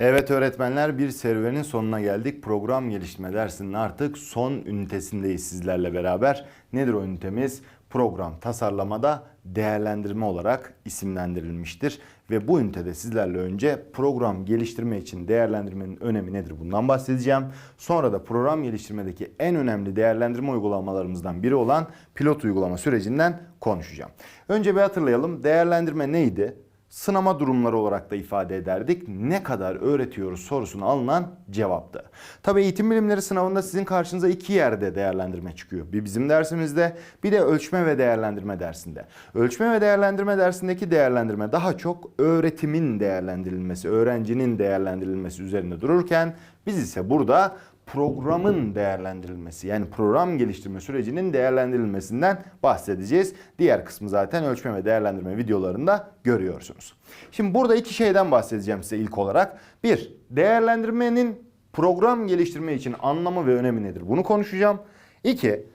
Evet öğretmenler bir serüvenin sonuna geldik. Program geliştirme dersinin artık son ünitesindeyiz sizlerle beraber. Nedir o ünitemiz? Program tasarlamada değerlendirme olarak isimlendirilmiştir. Ve bu ünitede sizlerle önce program geliştirme için değerlendirmenin önemi nedir bundan bahsedeceğim. Sonra da program geliştirmedeki en önemli değerlendirme uygulamalarımızdan biri olan pilot uygulama sürecinden konuşacağım. Önce bir hatırlayalım. Değerlendirme neydi? Sınama durumları olarak da ifade ederdik. Ne kadar öğretiyoruz sorusuna alınan cevaptı. Tabii eğitim bilimleri sınavında sizin karşınıza iki yerde değerlendirme çıkıyor. Bir bizim dersimizde bir de ölçme ve değerlendirme dersinde. Ölçme ve değerlendirme dersindeki değerlendirme daha çok öğretimin değerlendirilmesi, öğrencinin değerlendirilmesi üzerinde dururken biz ise burada programın değerlendirilmesi yani program geliştirme sürecinin değerlendirilmesinden bahsedeceğiz. Diğer kısmı zaten ölçme ve değerlendirme videolarında görüyorsunuz. Şimdi burada iki şeyden bahsedeceğim size ilk olarak. Bir, değerlendirmenin program geliştirme için anlamı ve önemi nedir? Bunu konuşacağım. İki,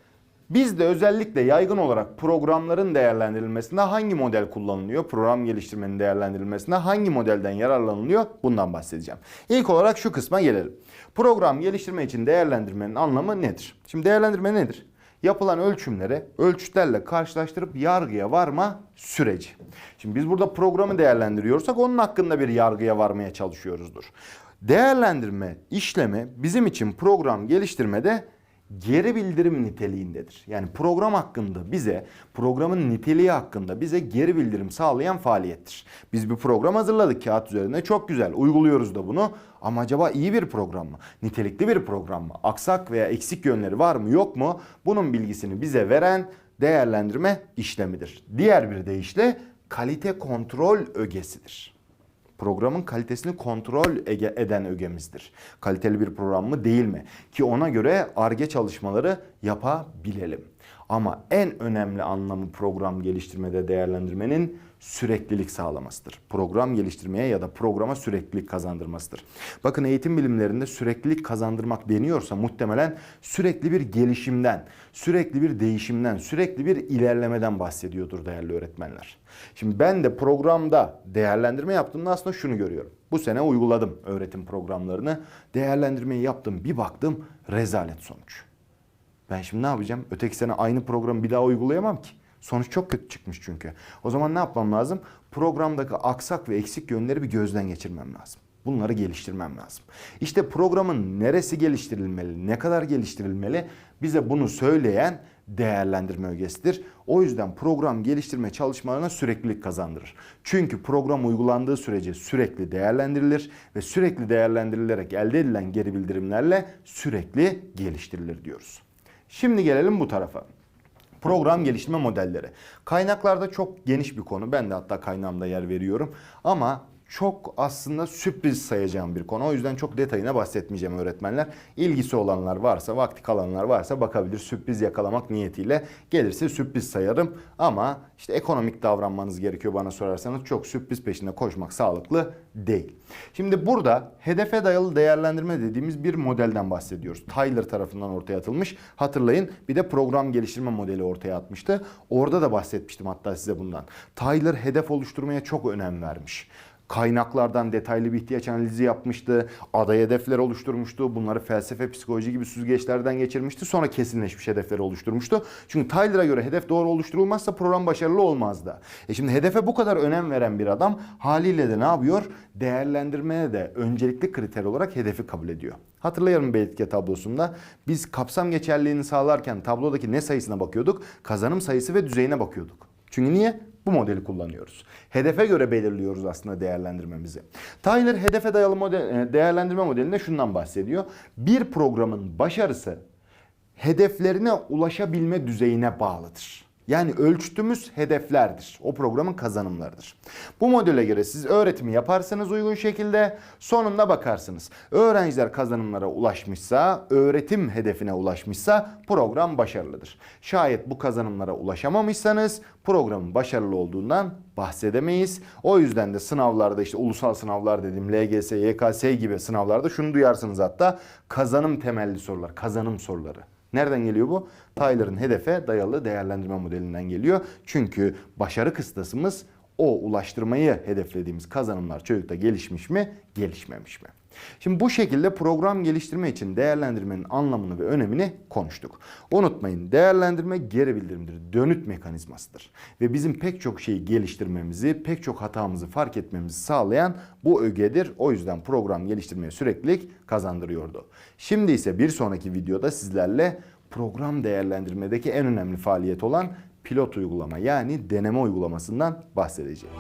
Bizde özellikle yaygın olarak programların değerlendirilmesinde hangi model kullanılıyor? Program geliştirmenin değerlendirilmesinde hangi modelden yararlanılıyor? Bundan bahsedeceğim. İlk olarak şu kısma gelelim. Program geliştirme için değerlendirmenin anlamı nedir? Şimdi değerlendirme nedir? Yapılan ölçümleri ölçütlerle karşılaştırıp yargıya varma süreci. Şimdi biz burada programı değerlendiriyorsak onun hakkında bir yargıya varmaya çalışıyoruzdur. Değerlendirme işlemi bizim için program geliştirmede geri bildirim niteliğindedir. Yani program hakkında bize, programın niteliği hakkında bize geri bildirim sağlayan faaliyettir. Biz bir program hazırladık kağıt üzerinde çok güzel uyguluyoruz da bunu. Ama acaba iyi bir program mı? Nitelikli bir program mı? Aksak veya eksik yönleri var mı yok mu? Bunun bilgisini bize veren değerlendirme işlemidir. Diğer bir deyişle kalite kontrol ögesidir programın kalitesini kontrol eden ögemizdir. Kaliteli bir program mı değil mi? Ki ona göre ARGE çalışmaları yapabilelim. Ama en önemli anlamı program geliştirmede değerlendirmenin süreklilik sağlamasıdır. Program geliştirmeye ya da programa süreklilik kazandırmasıdır. Bakın eğitim bilimlerinde süreklilik kazandırmak deniyorsa muhtemelen sürekli bir gelişimden, sürekli bir değişimden, sürekli bir ilerlemeden bahsediyordur değerli öğretmenler. Şimdi ben de programda değerlendirme yaptığımda aslında şunu görüyorum. Bu sene uyguladım öğretim programlarını. Değerlendirmeyi yaptım bir baktım rezalet sonuç. Ben şimdi ne yapacağım? Öteki sene aynı programı bir daha uygulayamam ki. Sonuç çok kötü çıkmış çünkü. O zaman ne yapmam lazım? Programdaki aksak ve eksik yönleri bir gözden geçirmem lazım. Bunları geliştirmem lazım. İşte programın neresi geliştirilmeli, ne kadar geliştirilmeli bize bunu söyleyen değerlendirme ögesidir. O yüzden program geliştirme çalışmalarına süreklilik kazandırır. Çünkü program uygulandığı sürece sürekli değerlendirilir ve sürekli değerlendirilerek elde edilen geri bildirimlerle sürekli geliştirilir diyoruz. Şimdi gelelim bu tarafa. Program geliştirme modelleri. Kaynaklarda çok geniş bir konu. Ben de hatta kaynağımda yer veriyorum. Ama çok aslında sürpriz sayacağım bir konu. O yüzden çok detayına bahsetmeyeceğim öğretmenler. İlgisi olanlar varsa, vakti kalanlar varsa bakabilir. Sürpriz yakalamak niyetiyle gelirse sürpriz sayarım. Ama işte ekonomik davranmanız gerekiyor bana sorarsanız. Çok sürpriz peşinde koşmak sağlıklı değil. Şimdi burada hedefe dayalı değerlendirme dediğimiz bir modelden bahsediyoruz. Tyler tarafından ortaya atılmış. Hatırlayın bir de program geliştirme modeli ortaya atmıştı. Orada da bahsetmiştim hatta size bundan. Tyler hedef oluşturmaya çok önem vermiş kaynaklardan detaylı bir ihtiyaç analizi yapmıştı. Aday hedefler oluşturmuştu. Bunları felsefe, psikoloji gibi süzgeçlerden geçirmişti. Sonra kesinleşmiş hedefleri oluşturmuştu. Çünkü Tyler'a göre hedef doğru oluşturulmazsa program başarılı olmazdı. E şimdi hedefe bu kadar önem veren bir adam haliyle de ne yapıyor? Değerlendirmeye de öncelikli kriter olarak hedefi kabul ediyor. Hatırlayalım belirtge tablosunda biz kapsam geçerliliğini sağlarken tablodaki ne sayısına bakıyorduk? Kazanım sayısı ve düzeyine bakıyorduk. Çünkü niye? Bu modeli kullanıyoruz. Hedefe göre belirliyoruz aslında değerlendirmemizi. Tyler hedefe dayalı model, değerlendirme modelinde şundan bahsediyor. Bir programın başarısı hedeflerine ulaşabilme düzeyine bağlıdır. Yani ölçtüğümüz hedeflerdir. O programın kazanımlarıdır. Bu modele göre siz öğretimi yaparsınız uygun şekilde. Sonunda bakarsınız. Öğrenciler kazanımlara ulaşmışsa, öğretim hedefine ulaşmışsa program başarılıdır. Şayet bu kazanımlara ulaşamamışsanız programın başarılı olduğundan bahsedemeyiz. O yüzden de sınavlarda işte ulusal sınavlar dedim LGS, YKS gibi sınavlarda şunu duyarsınız hatta kazanım temelli sorular, kazanım soruları. Nereden geliyor bu? Tyler'ın hedefe dayalı değerlendirme modelinden geliyor. Çünkü başarı kıstasımız o ulaştırmayı hedeflediğimiz kazanımlar çocukta gelişmiş mi, gelişmemiş mi? Şimdi bu şekilde program geliştirme için değerlendirmenin anlamını ve önemini konuştuk. Unutmayın değerlendirme geri bildirimdir, dönüt mekanizmasıdır. Ve bizim pek çok şeyi geliştirmemizi, pek çok hatamızı fark etmemizi sağlayan bu ögedir. O yüzden program geliştirmeye süreklilik kazandırıyordu. Şimdi ise bir sonraki videoda sizlerle program değerlendirmedeki en önemli faaliyet olan pilot uygulama yani deneme uygulamasından bahsedeceğim.